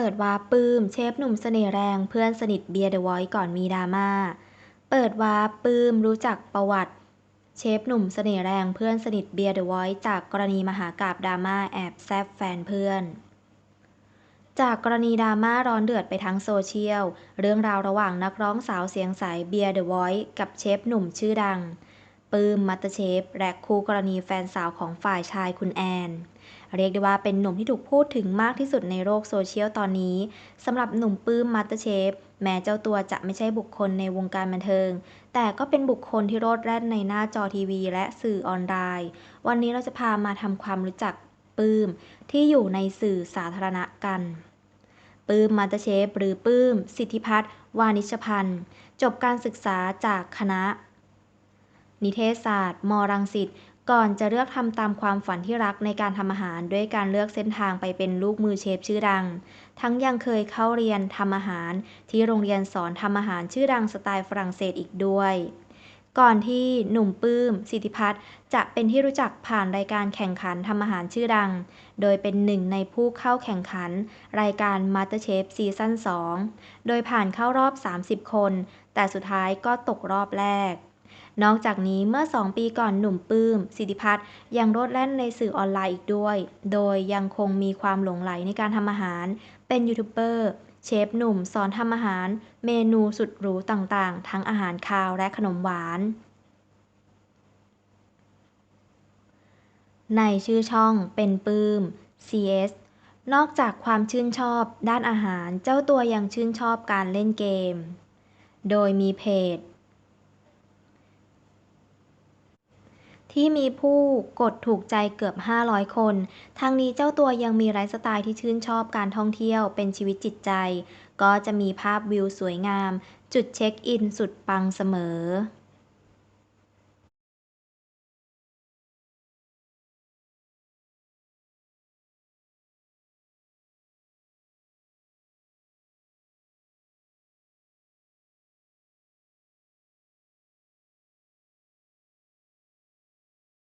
เปิดวาร์ปปื้มเชฟหนุ่มเสน่ห์แรงเพื่อนสนิทเบียร์เดอะวอยซ์ก่อนมีดราม่า เปิดวาร์ปปื้มรู้จักประวัติ เชฟหนุ่มเสน่ห์แรงเพื่อนสนิทเบียร์เดอะวอยซ์จากกรณีมหากาพย์ดราม่าแอบแซบแฟนเพื่อน จากกรณีดราม่าร้อนเดือดไปทั้งโซเชียล เรื่องราวระหว่างนักร้องสาวเสียงใสเบียร์เดอะวอยซ์กับเชฟหนุ่มชื่อดัง ปื้มมัตเตเชฟ และคู่กรณีแฟนสาวของฝ่ายชายคุณแอน เรียกได้ว่าเป็นหนุ่มที่ถูกพูดถึงมากที่สุดในโลกโซเชียลตอนนี้สำหรับหนุ่มปื้มมัตเตเชฟ แม้เจ้าตัวจะไม่ใช่บุคคลในวงการบันเทิง แต่ก็เป็นบุคคลที่โรดแร่นในหน้าจอทีวี และสื่อออนไลน์ วันนี้เราจะพามาทำความรู้จักปื้มที่อยู่ในสื่อสาธารณะกันปื้มมัตเเชฟหรือปื้ม สิทธิพัฒน์วานิชพันธ์ จบการศึกษาจากคณะ นิเทศศาสตร์มรังสิตก่อนจะเลือกทำตามความฝันที่รักในการทำอาหารด้วยการเลือกเส้นทางไปเป็นลูกมือเชฟชื่อดัง ทั้งยังเคยเข้าเรียนทำอาหาร ที่โรงเรียนสอนทำอาหารชื่อดังสไตล์ฝรั่งเศสอีกด้วย ก่อนที่หนุ่มปื้ม สิทธิพัฒน์จะเป็นที่รู้จักผ่านรายการแข่งขันทำอาหารชื่อดัง โดยเป็นหนึ่งในผู้เข้าแข่งขัน รายการ MasterChef ซีซั่น2 โดยผ่านเข้ารอบ 30 คน แต่สุดท้ายก็ตกรอบแรก นอกจากนี้เมื่อ 2 ปีก่อนหนุ่มปื้ม สิทธิพัฒน์ยังโลดแล่นในสื่อออนไลน์อีกด้วย โดยยังคงมีความหลงใหลในการทำอาหาร เป็นยูทูบเบอร์เชฟหนุ่มสอนทำอาหาร เมนูสุดหรูต่างๆ ทั้งอาหารคาวและขนมหวานในชื่อช่องเป็นปื้ม CS นอกจากความชื่นชอบด้านอาหาร เจ้าตัวยังชื่นชอบการเล่นเกม โดยมีเพจ ที่มีผู้กดถูกใจเกือบ 500 คน ทั้งนี้เจ้าตัวยังมีไลฟ์สไตล์ที่ชื่นชอบการท่องเที่ยวเป็นชีวิตจิตใจ ก็จะมีภาพวิวสวยงาม จุดเช็คอินสุดปังเสมอ